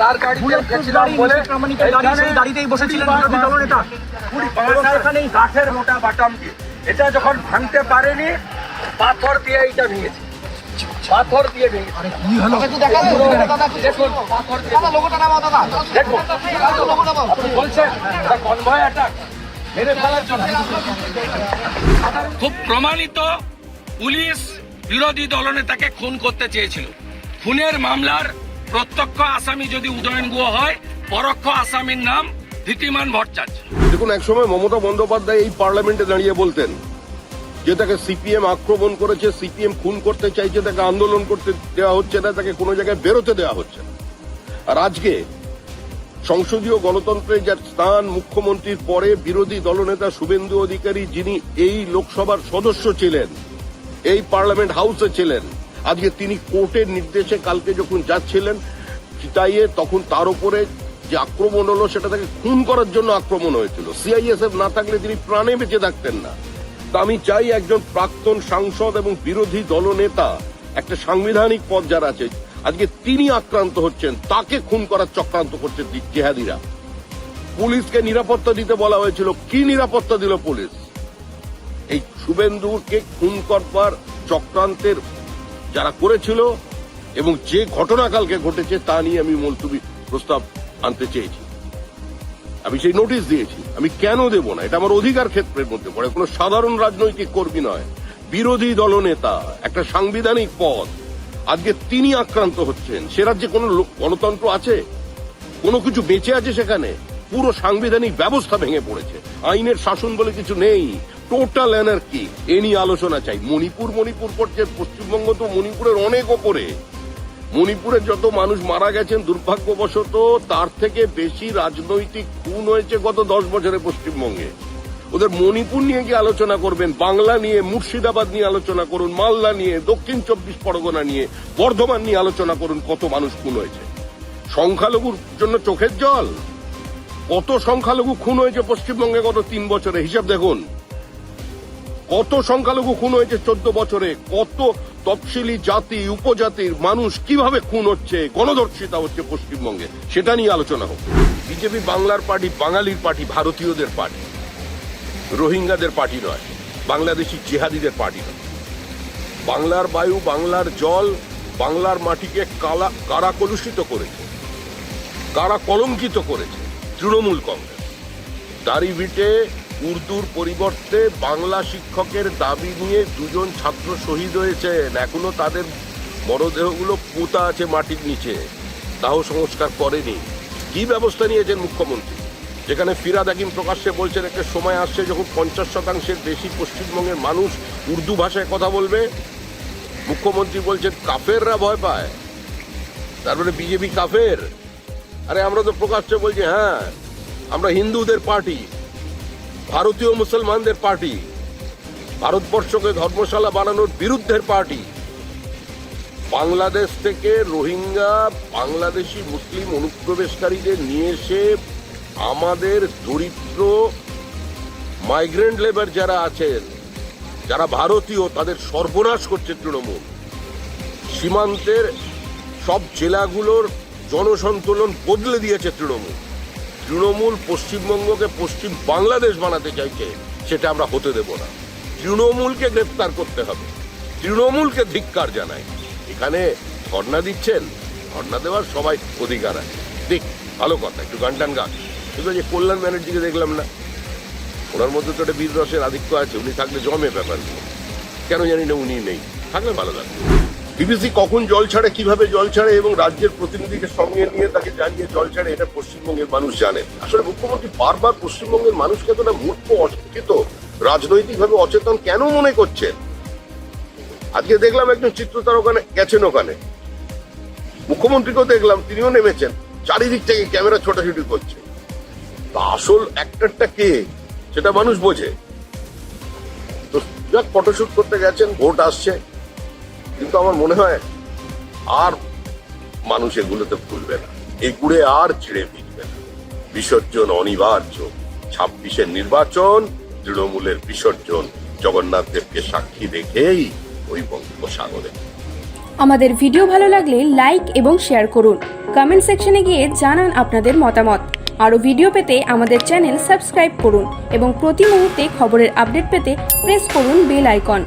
তার গাড়িতে গেছিলাম বলে এইখানে দাঁড়িয়েই বসেছিলেন দলনেতা। কুড়ি বাসা এখানে এই কাঠের মোটা বাটাম এটা যখন ভাঙতে পারেনি পাথর দিয়ে এইটা ভেঙেছে। পাথর দিয়ে ভেঙেছে। দেখুন। পাথর দিয়ে দেখুন। বলছেন কনভয় অ্যাটাক মেরে ফেলার জন্য। খুব প্রমাণিত পুলিশ বিরোধী দলনেতাকে খুন করতে চেয়েছিল। খুনের মামলার প্রত্যক্ষ আসামি যদি উদয়ন গুহ হয়, পরোক্ষ আসামির নাম ধীতিমান ভট্টাচার্য দেখুন একসময় মমতা বন্দ্যোপাধ্যায় এই পার্লামেন্টে দাঁড়িয়ে বলতেন যে তাকে সিপিএম আক্রমণ করেছে, সিপিএম খুন করতে চাইছে, তাকে আন্দোলন করতে দেওয়া হচ্ছে না, তাকে কোনো জায়গায় বেরোতে দেওয়া হচ্ছে না। আর আজকে সংসদীয় গণতন্ত্রের যার স্থান, মুখ্যমন্ত্রীর পরে বিরোধী দলনেতা শুভেন্দু অধিকারী যিনি এই লোকসভার সদস্য ছিলেন, এই পার্লামেন্ট হাউসে ছিলেন আজকে তিনি কোর্টের নির্দেশে কালকে যখন যাচ্ছিলেন চিতাইয়ে তখন তার উপরে যে আক্রমণ হলো সেটা তাকে খুন করার জন্য আক্রমণ হয়েছিল। সিআইএসএফ না থাকলে তিনি প্রাণে বেঁচে থাকতেন না। তা আমি চাই একজন প্রাক্তন সাংসদ এবং বিরোধী দলনেতা, একটা সাংবিধানিক পদ যার আছে, আজকে তিনি আক্রান্ত হচ্ছেন, তাকে খুন করার চক্রান্ত করছে জেহাদিরা। পুলিশকে নিরাপত্তা দিতে বলা হয়েছিল। কি নিরাপত্তা দিল পুলিশ? এই শুভেন্দুকে খুন করবার চক্রান্তের যারা করেছিল এবং যে ঘটনা কালকে ঘটেছে তা নিয়ে আমি মুলতুবি প্রস্তাব আনতে চেয়েছি। আমি সেই নোটিশ দিয়েছি। আমি কেন দেব না? এটা আমার অধিকার ক্ষেত্রের মধ্যে পড়ে। কোনো সাধারণ রাজনৈতিক কর্মী নয়। বিরোধী দলনেতা একটা সাংবিধানিক পদ। আজকে তিনি আক্রান্ত হচ্ছেন। সে রাজ্যে কোনো গণতন্ত্র আছে? কোনো কিছু বেঁচে আছে সেখানে? পুরো সাংবিধানিক ব্যবস্থা ভেঙে পড়েছে। আইনের শাসন বলে কিছু নেই। টোটাল এনার্কি এ নিয়ে আলোচনা চাই। মণিপুর মণিপুর করছে পশ্চিমবঙ্গ তো মণিপুরের অনেক ওপরে। মণিপুরে যত মানুষ মারা গেছেন, দুর্ভাগ্যবশত তার থেকে বেশি রাজনৈতিক খুন হয়েছে গত দশ বছরে পশ্চিমবঙ্গে। ওদের মণিপুর নিয়ে কি আলোচনা করবেন, বাংলা নিয়ে, মুর্শিদাবাদ নিয়ে আলোচনা করুন, মালদা নিয়ে, দক্ষিণ চব্বিশ পরগনা নিয়ে, বর্ধমান নিয়ে আলোচনা করুন, কত মানুষ খুন হয়েছে। সংখ্যালঘুর জন্য চোখের জল। কত সংখ্যালঘু খুন হয়েছে পশ্চিমবঙ্গে গত তিন বছরে, হিসাব দেখুন। কত সংখ্যালঘু খুন হয়েছে চোদ্দ বছরে? কত তফসিলি জাতি, উপজাতির মানুষ কীভাবে খুন হচ্ছে? গণধর্ষিতা হচ্ছে পশ্চিমবঙ্গে। সেটা নিয়ে আলোচনা হোক। বিজেপি বাংলার পার্টি বাঙালির পার্টি, ভারতীয়দের পার্টি। রোহিঙ্গাদের পার্টি নয়, বাংলাদেশি জিহাদিদের পার্টি নয়। বাংলার বায়ু, বাংলার জল, বাংলার মাটিকে কালা, কারা কলুষিত করেছে? কারা কলঙ্কিত করেছে? তৃণমূল কংগ্রেস। দাড়িভিটে উর্দুর পরিবর্তে বাংলা শিক্ষকের দাবি নিয়ে দুজন ছাত্র শহীদ হয়েছেন। এখনও তাদের মরদেহগুলো পোতা আছে মাটির নিচে। তাও সংস্কার করেনি। কি ব্যবস্থা নিয়েছেন মুখ্যমন্ত্রী? যেখানে ফিরাদ হাকিম প্রকাশ্যে বলছেন, একটা সময় আসছে যখন পঞ্চাশ শতাংশের বেশি পশ্চিমবঙ্গের মানুষ উর্দু ভাষায় কথা বলবে। মুখ্যমন্ত্রী বলছেন, কাফেররা ভয় পায়। তারপরে বিজেপি কাফের। আরে আমরা তো প্রকাশ্যে বলছি হ্যাঁ আমরা হিন্দুদের পার্টি। ভারতীয় মুসলমানদের পার্টি। ভারতবর্ষকে ধর্মশালা বানানোর বিরুদ্ধের পার্টি। বাংলাদেশ থেকে রোহিঙ্গা, বাংলাদেশি, মুসলিম অনুপ্রবেশকারীদের নিয়ে এসে আমাদের দরিদ্র মাইগ্রেন্ট লেবার যারা আছেন, যারা ভারতীয়, তাদের সর্বনাশ করছে তৃণমূল। সীমান্তের সব জেলাগুলোর জনসন্তুলন বদলে দিয়েছে তৃণমূল। তৃণমূল পশ্চিমবঙ্গকে পশ্চিম বাংলাদেশ বানাতে চাইছে, সেটা আমরা হতে দেব না। তৃণমূলকে গ্রেফতার করতে হবে। তৃণমূলকে ধিক্কার জানাই। এখানে ধর্ণা দিচ্ছেন, ধর্ণা দেওয়ার সবাই অধিকার আছে। দেখ, ভালো কথা, একটু গান টান গান। কিন্তু যে কল্যাণ ব্যানার্জিকে দেখলাম না। ওনার মধ্যে তো একটা বীর রসের আধিক্য আছে, উনি থাকলে জমে ব্যাপারগুলো। কেন জানি না উনি নেই। থাকলে ভালো লাগবে বিবিসি কখন জল ছাড়ে, কীভাবে জল ছাড়ে এবং রাজ্যের প্রতিনিধিকে সঙ্গে নিয়ে তাকে জানিয়ে জল ছাড়ে, এটা পশ্চিমবঙ্গের মানুষ জানে। আসলে মুখ্যমন্ত্রী বারবার পশ্চিমবঙ্গের মানুষকে না মূর্খ অশিক্ষিত রাজনৈতিকভাবে অচেতন কেন মনে করছেন? আজকে দেখলাম একজন চিত্রতার ওখানে, গেছেন ওখানে। মুখ্যমন্ত্রীকেও দেখলাম, তিনিও নেমেছেন। চারিদিক থেকে ক্যামেরা ছোটাছুটি করছে। তা আসল অ্যাক্টরটা কে, সেটা মানুষ বোঝে। তো যাক ফটোশুট করতে গেছেন ভোট আসছে। কিন্তু আমার মনে হয় আর মানুষ এগুলোতে ভুলবে না। এগুড়ে আর ছিঁড়ে ফিরবে না। বিসর্জন অনিবার্য। ছাব্বিশের নির্বাচন তৃণমূলের বিসর্জন। জগন্নাথ দেবকে সাক্ষী রেখেই ওই বঙ্গোপসাগরে। আমাদের ভিডিও ভালো লাগলে লাইক এবং শেয়ার করুন। কমেন্ট সেকশনে গিয়ে জানান আপনাদের মতামত। আরও ভিডিও পেতে আমাদের চ্যানেল সাবস্ক্রাইব করুন এবং প্রতি মুহূর্তে খবরের আপডেট পেতে প্রেস করুন বেল আইকন।